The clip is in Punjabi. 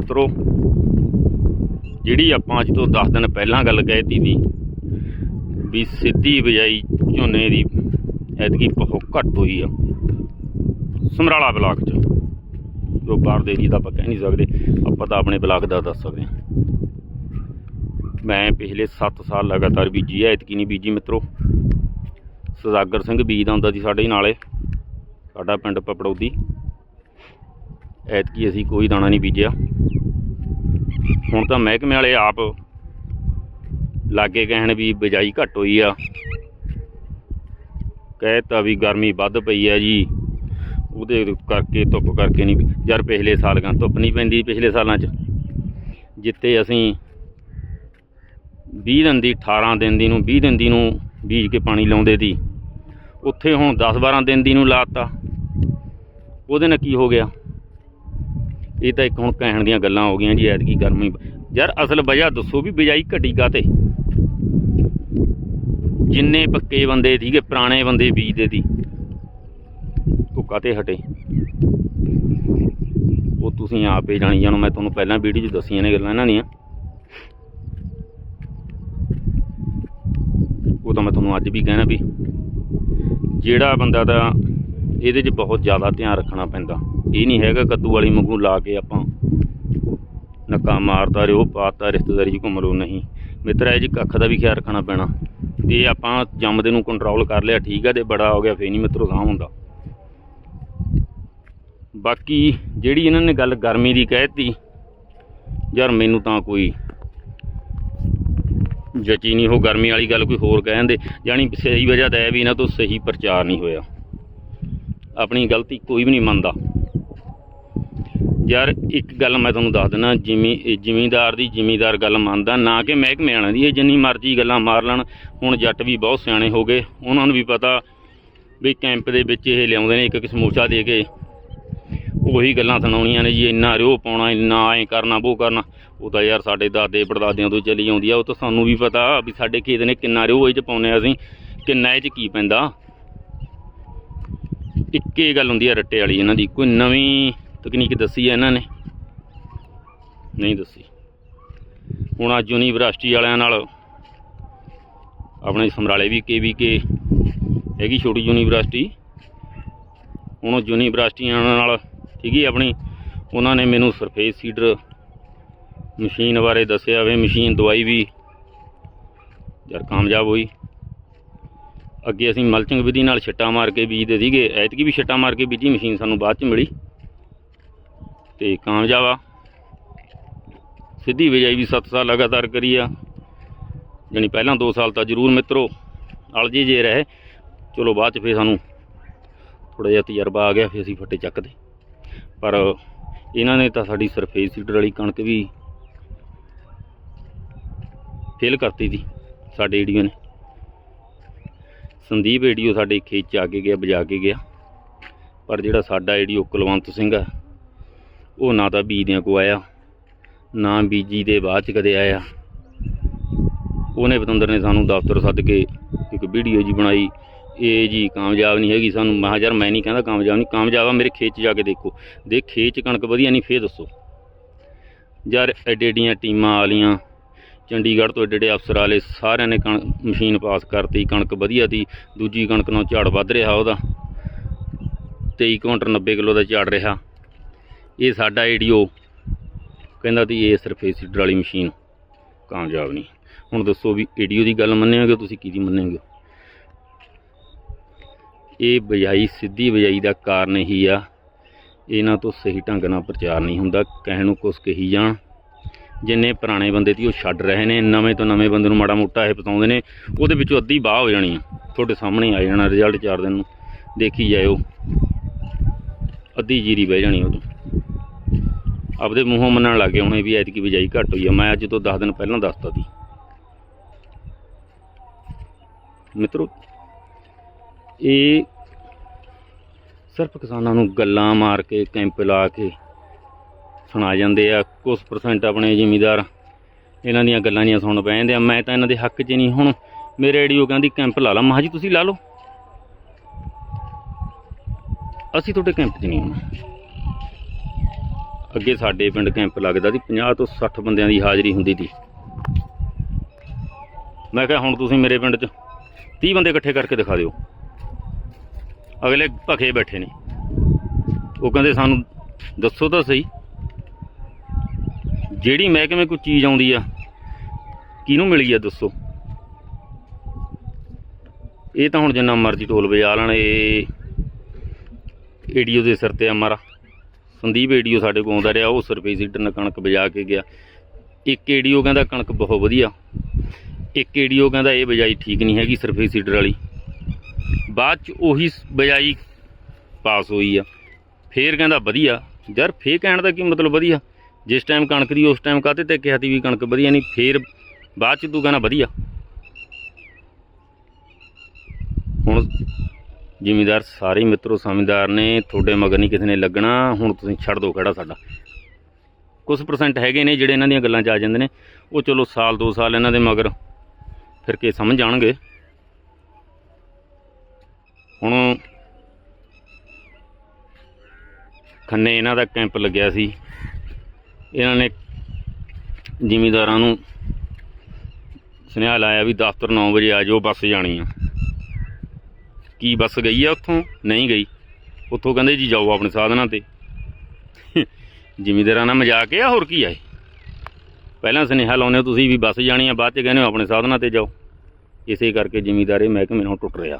ਮਿੱਤਰੋ, ਜਿਹੜੀ ਆਪਾਂ ਅੱਜ ਤੋਂ 10 ਦਿਨ ਪਹਿਲਾਂ ਗੱਲ ਕਹਿਤੀ ਦੀ ਵੀ ਸਿੱਧੀ ਬਿਜਾਈ ਝੋਨੇ ਦੀ ਐਤਕੀ ਬਹੁਤ ਘੱਟ ਹੋਈ ਆ, ਸਮਰਾਲਾ ਬਲਾਕ 'ਚ, ਜੋ ਬਾਹਰ ਦੇ ਜੀ ਦਾ ਆਪਾਂ ਕਹਿ ਨਹੀਂ ਸਕਦੇ, ਆਪਾਂ ਤਾਂ ਆਪਣੇ ਬਲਾਕ ਦਾ ਦੱਸ ਸਕਦੇ ਹਾਂ। ਮੈਂ ਪਿਛਲੇ 7 ਸਾਲ ਲਗਾਤਾਰ ਬੀਜੀ ਐ ਐਤਕੀ ਨਹੀਂ ਬੀਜੀ ਮਿੱਤਰੋ। ਸੁਦਾਗਰ ਸਿੰਘ ਬੀਜਦਾ ਹੁੰਦਾ ਸੀ ਸਾਡੇ ਨਾਲੇ, ਸਾਡਾ ਪਿੰਡ ਪਪੜੌਦੀ। ਐਤਕੀ ਅਸੀਂ ਕੋਈ ਦਾਣਾ ਨਹੀਂ ਬੀਜਿਆ। ਹੁਣ ਤਾਂ ਮਹਿਕਮੇ ਵਾਲੇ ਆਪ ਲਾਗੇ ਕਹਿਣ ਵੀ ਬਿਜਾਈ ਘੱਟ ਹੋਈ ਆ। ਕਹਿਤਾ ਵੀ ਗਰਮੀ ਵੱਧ ਪਈ ਆ ਜੀ। ਉਹਦੇ ਕਰਕੇ ਧੁੱਪ ਕਰਕੇ ਨਹੀਂ ਯਾਰ ਪਿਛਲੇ ਸਾਲ ਕਾਂ ਧੁੱਪ ਨਹੀਂ ਪੈਂਦੀ ਪਿਛਲੇ ਸਾਲਾਂ 'ਚ। ਜਿੱਤੇ ਅਸੀਂ 20 ਦਿਨ ਦੀ 18 ਦਿਨ ਦੀ ਨੂੰ 20 ਦਿਨ ਦੀ ਨੂੰ ਬੀਜ ਕੇ ਪਾਣੀ ਲਾਉਂਦੇ ਦੀ ਉੱਥੇ ਹੁਣ 10 12 ਦਿਨ ਦੀ ਨੂੰ ਲਾਤਾ। ਉਹਦੇ ਨਾਲ ਕੀ ਹੋ ਗਿਆ? ਇਹ ਤਾਂ ਇੱਕ ਹੁਣ ਕਹਿਣ ਦੀਆਂ ਗੱਲਾਂ ਹੋ ਗਈਆਂ ਜੀ, ਐਤਕੀ ਗਰਮੀ ਯਾਰ ਅਸਲ ਵਜ੍ਹਾ ਦੱਸੋ ਵੀ ਬਿਜਾਈ ਘਟੀ ਕਾਤੇ ਜਿੰਨੇ ਪੱਕੇ ਬੰਦੇ ਸੀਗੇ, ਪੁਰਾਣੇ ਬੰਦੇ ਬੀਜਦੇ ਸੀ, ਉਹ ਕਾਤੇ ਹਟੇ? ਉਹ ਤੁਸੀਂ ਆਪੇ ਜਾਣੀ ਜਾਣੋ, ਮੈਂ ਤੁਹਾਨੂੰ ਪਹਿਲਾਂ ਵੀਡੀਓ 'ਚ ਦੱਸੀਆਂ ਨੇ ਗੱਲਾਂ ਇਹਨਾਂ ਦੀਆਂ। ਉਹ ਤਾਂ ਮੈਂ ਤੁਹਾਨੂੰ ਅੱਜ ਵੀ ਕਹਿਣਾ ਵੀ ਜਿਹੜਾ ਬੰਦਾ ਦਾ ਇਹਦੇ 'ਚ ਬਹੁਤ ਜ਼ਿਆਦਾ ਧਿਆਨ ਰੱਖਣਾ ਪੈਂਦਾ। ਇਹ ਨਹੀਂ ਹੈਗਾ ਕੱਦੂ ਵਾਲੀ ਵਾਂਗੂ ਲਾ ਕੇ ਆਪਾਂ ਨੱਕਾ ਮਾਰਦਾ ਰਿਓ ਪਾਤਾ ਰਿਸ਼ਤੇਦਾਰੀ 'ਚ ਘੁੰਮ ਲਓ, ਨਹੀਂ। ਮਿੱਤਰਾ, ਇਹ ਜੀ ਕੱਖ ਦਾ ਵੀ ਖਿਆਲ ਰੱਖਣਾ ਪੈਣਾ। ਤੇ ਆਪਾਂ ਜੰਮਦੇ ਨੂੰ ਕੰਟਰੋਲ ਕਰ ਲਿਆ, ਠੀਕ ਹੈ ਤੇ ਬੜਾ ਹੋ ਗਿਆ, ਫੇਰ ਨਹੀਂ ਮਿੱਤਰੋ, ਸਾਹ ਹੁੰਦਾ। ਬਾਕੀ ਜਿਹੜੀ ਇਹਨਾਂ ਨੇ ਗੱਲ ਗਰਮੀ ਦੀ ਕਹਿਤੀ ਯਾਰ ਮੈਨੂੰ ਤਾਂ ਕੋਈ ਜਚੀ ਨਹੀਂ ਉਹ ਗਰਮੀ ਵਾਲੀ ਗੱਲ, ਕੋਈ ਹੋਰ ਕਹਿੰਦੇ ਜਾਨੀ ਸਹੀ ਵਜ੍ਹਾ ਤਾਂ ਇਹ ਵੀ ਇਹਨਾਂ ਤੋਂ ਸਹੀ ਪ੍ਰਚਾਰ ਨਹੀਂ ਹੋਇਆ। ਆਪਣੀ ਗਲਤੀ ਕੋਈ ਵੀ ਨਹੀਂ ਮੰਨਦਾ। ਯਾਰ, ਇੱਕ ਗੱਲ ਮੈਂ ਤੁਹਾਨੂੰ ਦੱਸ ਦਿੰਦਾ ਜਿਮੀ ਇਹ ਜ਼ਿਮੀਂਦਾਰ ਦੀ ਜ਼ਿਮੀਂਦਾਰ ਗੱਲ ਮੰਨਦਾ, ਨਾ ਕਿ ਮਹਿਕਮੇ ਵਾਲਿਆਂ ਦੀ, ਇਹ ਜਿੰਨੀ ਮਰਜ਼ੀ ਗੱਲਾਂ ਮਾਰ ਲੈਣ। ਹੁਣ ਜੱਟ ਵੀ ਬਹੁਤ ਸਿਆਣੇ ਹੋ ਗਏ, ਉਹਨਾਂ ਨੂੰ ਵੀ ਪਤਾ ਵੀ ਕੈਂਪ ਦੇ ਵਿੱਚ ਇਹ ਲਿਆਉਂਦੇ ਨੇ, ਇੱਕ ਇੱਕ ਸਮੋਸਾ ਦੇ ਕੇ। ਉਹੀ ਗੱਲਾਂ ਸੁਣਾਉਣੀਆਂ ਨੇ ਜੀ, ਇੰਨਾ ਰਿਓ ਪਾਉਣਾ, ਇੰਨਾ ਐ ਕਰਨਾ ਉਹ ਕਰਨਾ। ਉਹ ਤਾਂ ਯਾਰ ਸਾਡੇ ਦਾਦੇ ਪੜਦਾਦਿਆਂ ਤੋਂ ਚਲੀ ਆਉਂਦੀ ਆ, ਉਹ ਤਾਂ ਸਾਨੂੰ ਵੀ ਪਤਾ ਵੀ ਸਾਡੇ ਖੇਤ ਨੇ ਕਿੰਨਾ ਰਿਓ ਇਹ ਚ ਪਾਉਨੇ ਆ ਅਸੀਂ, ਕਿੰਨਾ ਇਹ ਚ ਕੀ ਪੈਂਦਾ। ਇੱਕੇ ਗੱਲ ਹੁੰਦੀ ਹੈ ਰੱਟੇ ਵਾਲੀ, ਇਹਨਾਂ ਦੀ। ਕੋਈ ਨਵੀਂ ਤਕਨੀਕ ਦੱਸੀ ਹੈ ਇਹਨਾਂ ਨੇ? ਨਹੀਂ ਦੱਸੀ। ਹੁਣ ਅੱਜ ਯੂਨੀਵਰਸਿਟੀ ਵਾਲਿਆਂ ਨਾਲ ਆਪਣੇ ਸਮਰਾਲੇ ਵੀ ਕੇ ਵੀ ਕੇ ਹੈਗੀ ਛੋਟੀ ਯੂਨੀਵਰਸਿਟੀ। ਹੁਣ ਉਹ ਯੂਨੀਵਰਸਿਟੀਆਂ ਨਾਲ ਠੀਕ ਠੀਕੀ ਆਪਣੀ। ਉਹਨਾਂ ਨੇ ਮੈਨੂੰ ਸਰਫੇਸ ਸੀਡਰ ਮਸ਼ੀਨ ਬਾਰੇ ਦੱਸਿਆ, ਵੇ ਮਸ਼ੀਨ ਦਵਾਈ ਵੀ ਯਾਰ ਕਾਮਯਾਬ ਹੋਈ। ਅੱਗੇ ਅਸੀਂ ਮਲਚਿੰਗ ਵਿਧੀ ਨਾਲ ਛਿੱਟਾ ਮਾਰ ਕੇ ਬੀਜਦੇ ਸੀਗੇ, ਐਤਕੀ ਵੀ ਛਿੱਟਾ ਮਾਰ ਕੇ ਬੀਜੀ, ਮਸ਼ੀਨ ਸਾਨੂੰ ਬਾਅਦ ਚ ਮਿਲੀ। ਤੇ ਕਾਮਯਾਬ ਆ। ਸਿੱਧੀ ਬਿਜਾਈ ਵੀ 7 ਸਾਲ ਲਗਾਤਾਰ ਕਰੀ ਆ। ਜਾਣੀ ਪਹਿਲਾਂ 2 ਸਾਲ ਤਾਂ ਜ਼ਰੂਰ ਮਿੱਤਰੋ ਅਲਜੀ ਜੇ ਰਹੇ। ਚਲੋ ਬਾਅਦ ਚ ਫੇਰ ਸਾਨੂੰ ਥੋੜਾ ਜਿਹਾ ਤਜਰਬਾ ਆ ਗਿਆ, ਫੇਰ ਅਸੀਂ ਫੱਟੇ ਚੱਕਦੇ। ਪਰ ਇਹਨਾਂ ਨੇ ਤਾਂ ਸਾਡੀ ਸਰਫੇਸ ਸੀਡਰ ਵਾਲੀ ਕਣਕ ਵੀ ਫੇਲ ਕਰਤੀ ਸੀ, ਸਾਡੇ ਏਡੀਓ ਨੇ। ਸੰਦੀਪ ਏਡੀਓ ਸਾਡੇ ਖੇਤ ਚ ਆ ਕੇ ਗਿਆ, ਬਜਾ ਕੇ ਗਿਆ। ਪਰ ਜਿਹੜਾ ਸਾਡਾ ਏਡੀਓ ਕੁਲਵੰਤ ਸਿੰਘ ਆ, ਉਹ ਨਾ ਤਾਂ ਬੀਜਦਿਆਂ ਕੋ ਆਇਆ, ਨਾ ਬੀਜੀ ਦੇ ਬਾਅਦ ਚ ਕਦੇ ਆਇਆ। ਉਹਨੇ ਪਤੰਦਰ ਨੇ ਸਾਨੂੰ ਦਫ਼ਤਰ ਸੱਦ ਕੇ ਇੱਕ ਵੀਡੀਓ ਜੀ ਬਣਾਈ। ਇਹ ਜੀ ਕਾਮਯਾਬ ਨਹੀਂ ਹੈਗੀ ਸਾਨੂੰ। ਮੈਂ ਯਾਰ ਮੈਂ ਨਹੀਂ ਕਹਿੰਦਾ ਕਾਮਯਾਬ ਨਹੀਂ। ਕਾਮਯਾਬ ਆ, ਮੇਰੇ ਖੇਤ 'ਚ ਜਾ ਕੇ ਦੇਖੋ। ਦੇਖ, ਖੇਤ 'ਚ ਕਣਕ ਵਧੀਆ ਨਹੀਂ, ਫੇਰ ਦੱਸੋ। ਯਾਰ ਐਡੇ ਐਡੀਆਂ ਟੀਮਾਂ ਵਾਲੀਆਂ ਚੰਡੀਗੜ੍ਹ ਤੋਂ ਏਡੇ ਏਡੇ ਅਫਸਰ ਵਾਲੇ ਸਾਰਿਆਂ ਨੇ ਕਣ, ਮਸ਼ੀਨ ਪਾਸ ਕਰਤੀ, ਕਣਕ ਵਧੀਆ ਦੀ ਦੂਜੀ ਕਣਕ ਨਾਲ ਝਾੜ ਵੱਧ ਰਿਹਾ ਉਹਦਾ। 23 ਕੁਇੰਟਲ 90 ਕਿਲੋ ਦਾ ਝਾੜ ਰਿਹਾ। ਇਹ ਸਾਡਾ ਏਡੀਓ ਕਹਿੰਦਾ ਤੀ ਇਹ ਸਿਰਫ ਇਹ ਸੀਡਰ ਵਾਲੀ ਮਸ਼ੀਨ ਕਾਮਯਾਬ ਨਹੀਂ। ਹੁਣ ਦੱਸੋ ਵੀ ਏਡੀਓ ਦੀ ਗੱਲ ਮੰਨਿਓਗੇ ਤੁਸੀਂ ਕਿਹਦੀ ਮੰਨੋਗੇ ਇਹ ਬਜਾਈ, ਸਿੱਧੀ ਬਜਾਈ ਦਾ ਕਾਰਨ ਹੀ ਆ, ਇਹਨਾਂ ਤੋਂ ਸਹੀ ਢੰਗ ਨਾਲ ਪ੍ਰਚਾਰ ਨਹੀਂ ਹੁੰਦਾ, ਕਹਿਣ ਨੂੰ ਕੁਛ ਕਹੀ ਜਾਣ। ਜਿੰਨੇ ਪੁਰਾਣੇ ਬੰਦੇ ਸੀ ਉਹ ਛੱਡ ਰਹੇ ਨੇ, ਨਵੇਂ ਤੋਂ ਨਵੇਂ ਬੰਦੇ ਨੂੰ ਮਾੜਾ ਮੋਟਾ ਇਹ ਪਤਾਉਂਦੇ ਨੇ, ਉਹਦੇ ਵਿੱਚੋਂ ਅੱਧੀ ਬਾਹ ਹੋ ਜਾਣੀ ਆ ਤੁਹਾਡੇ ਸਾਹਮਣੇ ਆ ਜਾਣਾ ਰਿਜ਼ਲਟ ਚਾਰ ਦਿਨ ਨੂੰ। ਦੇਖੀ ਜਾਇਓ। ਅੱਧੀ ਜੀਰੀ ਬਹਿ ਜਾਣੀ ਉਦੋਂ। ਆਪਦੇ ਮੂੰਹੋਂ ਮੰਨਣ ਲੱਗ ਗਏ ਹੁਣੇ ਵੀ ਐਤਕੀ ਬਿਜਾਈ ਘੱਟ ਹੋਈ ਆ। ਮੈਂ ਅੱਜ ਤੋਂ 10 ਦਿਨ ਪਹਿਲਾਂ ਦੱਸਤਾ ਸੀ। ਮਿੱਤਰੋ, ਇਹ ਸਿਰਫ ਕਿਸਾਨਾਂ ਨੂੰ ਗੱਲਾਂ ਮਾਰ ਕੇ, ਕੈਂਪ ਲਾ ਕੇ ਸੁਣਾ ਜਾਂਦੇ ਆ ਕੁਝ ਪਰਸੈਂਟ ਆਪਣੇ ਜ਼ਿਮੀਦਾਰ ਇਹਨਾਂ ਦੀਆਂ ਗੱਲਾਂ ਨਹੀਂ ਸੁਣ ਪੈ ਜਾਂਦੇ ਆ। ਮੈਂ ਤਾਂ ਇਹਨਾਂ ਦੇ ਹੱਕ 'ਚ ਨਹੀਂ ਹੁਣ। ਮੇਰੇ ਰੇਡੀਓ ਕਹਿੰਦੀ, ਕੈਂਪ ਲਾ ਲਾ। ਮਹਾਂ ਜੀ, ਤੁਸੀਂ ਲਾ ਲਓ। ਅਸੀਂ ਤੁਹਾਡੇ ਕੈਂਪ 'ਚ ਨਹੀਂ ਆਉਣਾ। ਅੱਗੇ ਸਾਡੇ ਪਿੰਡ ਕੈਂਪ ਲੱਗਦਾ ਸੀ 50 ਤੋਂ 60 ਬੰਦਿਆਂ ਦੀ ਹਾਜ਼ਰੀ ਹੁੰਦੀ ਸੀ। ਮੈਂ ਕਿਹਾ, ਹੁਣ ਤੁਸੀਂ ਮੇਰੇ ਪਿੰਡ 'ਚ 30 ਬੰਦੇ ਇਕੱਠੇ ਕਰਕੇ ਦਿਖਾ ਦਿਓ। ਅਗਲੇ ਭਖੇ ਬੈਠੇ ਨੇ। ਉਹ ਕਹਿੰਦੇ, ਸਾਨੂੰ ਦੱਸੋ ਤਾਂ ਸਹੀ। ਜਿਹੜੀ ਮਹਿਕਮੇ ਕੋਈ ਚੀਜ਼ ਆਉਂਦੀ ਆ, ਕਿਹਨੂੰ ਮਿਲੀ ਆ ਦੱਸੋ? ਇਹ ਤਾਂ ਹੁਣ ਜਿੰਨਾ ਮਰਜ਼ੀ ਢੋਲ ਵਜਾ ਲੈਣ, ਇਹ ਏਡੀਓ ਦੇ ਸਿਰ ਤੇ ਆ ਮਾਰਾ। ਸੰਦੀਪ ਏਡੀਓ ਸਾਡੇ ਕੋਲ ਆਉਂਦਾ ਰਿਹਾ, ਉਹ ਸਰਪੇ ਸੀਟਰ ਨਾਲ ਕਣਕ ਵਜਾ ਕੇ ਗਿਆ। ਇੱਕ ਏਡੀਓ ਕਹਿੰਦਾ ਕਣਕ ਬਹੁਤ ਵਧੀਆ। ਇੱਕ ਏਡੀਓ ਕਹਿੰਦਾ ਇਹ ਬਜਾਈ ਠੀਕ ਨਹੀਂ ਹੈਗੀ, ਸਰਫੇ ਸੀਡਰ ਵਾਲੀ। ਬਾਅਦ ਚ ਉਹੀ ਸ- ਪਾਸ ਹੋਈ ਆ। ਫੇਰ ਕਹਿੰਦਾ ਵਧੀਆ। ਯਾਰ ਫੇਰ ਕਹਿਣ ਦਾ ਕੀ ਮਤਲਬ ਵਧੀਆ? ਜਿਸ ਟਾਈਮ ਕਣਕ ਦੀ, ਉਸ ਟਾਈਮ ਕਾਹਤੇ ਤੇ ਕਿਹਾ ਤੀ ਵੀ ਕਣਕ ਵਧੀਆ ਨਹੀਂ, ਫੇਰ ਬਾਅਦ ਚ ਤੂੰ ਕਹਿੰਦਾ ਵਧੀਆ। ਹੁਣ ਜ਼ਿਮੀਦਾਰ ਸਾਰੇ ਹੀ ਮਿੱਤਰੋ, ਸਮਝਦਾਰ ਨੇ, ਤੁਹਾਡੇ ਮਗਰ ਨਹੀਂ ਕਿਸੇ ਨੇ ਲੱਗਣਾ, ਹੁਣ ਤੁਸੀਂ ਛੱਡ ਦਿਓ ਖੜਾ ਸਾਡਾ। ਕੁਝ ਪਰਸੈਂਟ ਹੈਗੇ ਨੇ ਜਿਹੜੇ ਇਹਨਾਂ ਦੀਆਂ ਗੱਲਾਂ 'ਚ ਆ ਜਾਂਦੇ ਨੇ, ਉਹ ਚਲੋ ਸਾਲ, ਦੋ ਸਾਲ ਇਹਨਾਂ ਦੇ ਮਗਰ, ਫਿਰ ਕੇ ਸਮਝ ਜਾਣਗੇ ਹੁਣ ਖੰਨੇ ਇਹਨਾਂ ਦਾ ਕੈਂਪ ਲੱਗਿਆ ਸੀ। ਇਹਨਾਂ ਨੇ ਜ਼ਿਮੀਦਾਰਾਂ ਨੂੰ ਸੁਨੇਹਾ ਲਾਇਆ ਵੀ ਦਫ਼ਤਰ 9 ਵਜੇ ਆ ਜਾਓ, ਬੱਸ ਜਾਣੀ ਆ। ਕੀ ਬੱਸ ਗਈ ਆ ਉੱਥੋਂ? ਨਹੀਂ ਗਈ। ਉੱਥੋਂ ਕਹਿੰਦੇ ਜੀ ਜਾਓ ਆਪਣੇ ਸਾਧਨਾਂ ਤੇ। ਜ਼ਿਮੀਦਾਰਾਂ ਨਾਲ ਮਜ਼ਾਕ ਆ, ਹੋਰ ਕੀ ਆ ਇਹ? ਪਹਿਲਾਂ ਸੁਨੇਹਾ ਲਾਉਂਦੇ ਹੋ ਤੁਸੀਂ ਵੀ ਬੱਸ ਜਾਣੀ ਆ, ਬਾਅਦ ਚ ਕਹਿੰਦੇ ਹੋ ਆਪਣੇ ਸਾਧਨਾਂ ਤੇ ਜਾਓ। ਇਸੇ ਕਰਕੇ ਜ਼ਿਮੀਦਾਰ ਇਹ ਮਹਿਕਮੇ ਨਾਲ ਟੁੱਟ ਰਿਹਾ।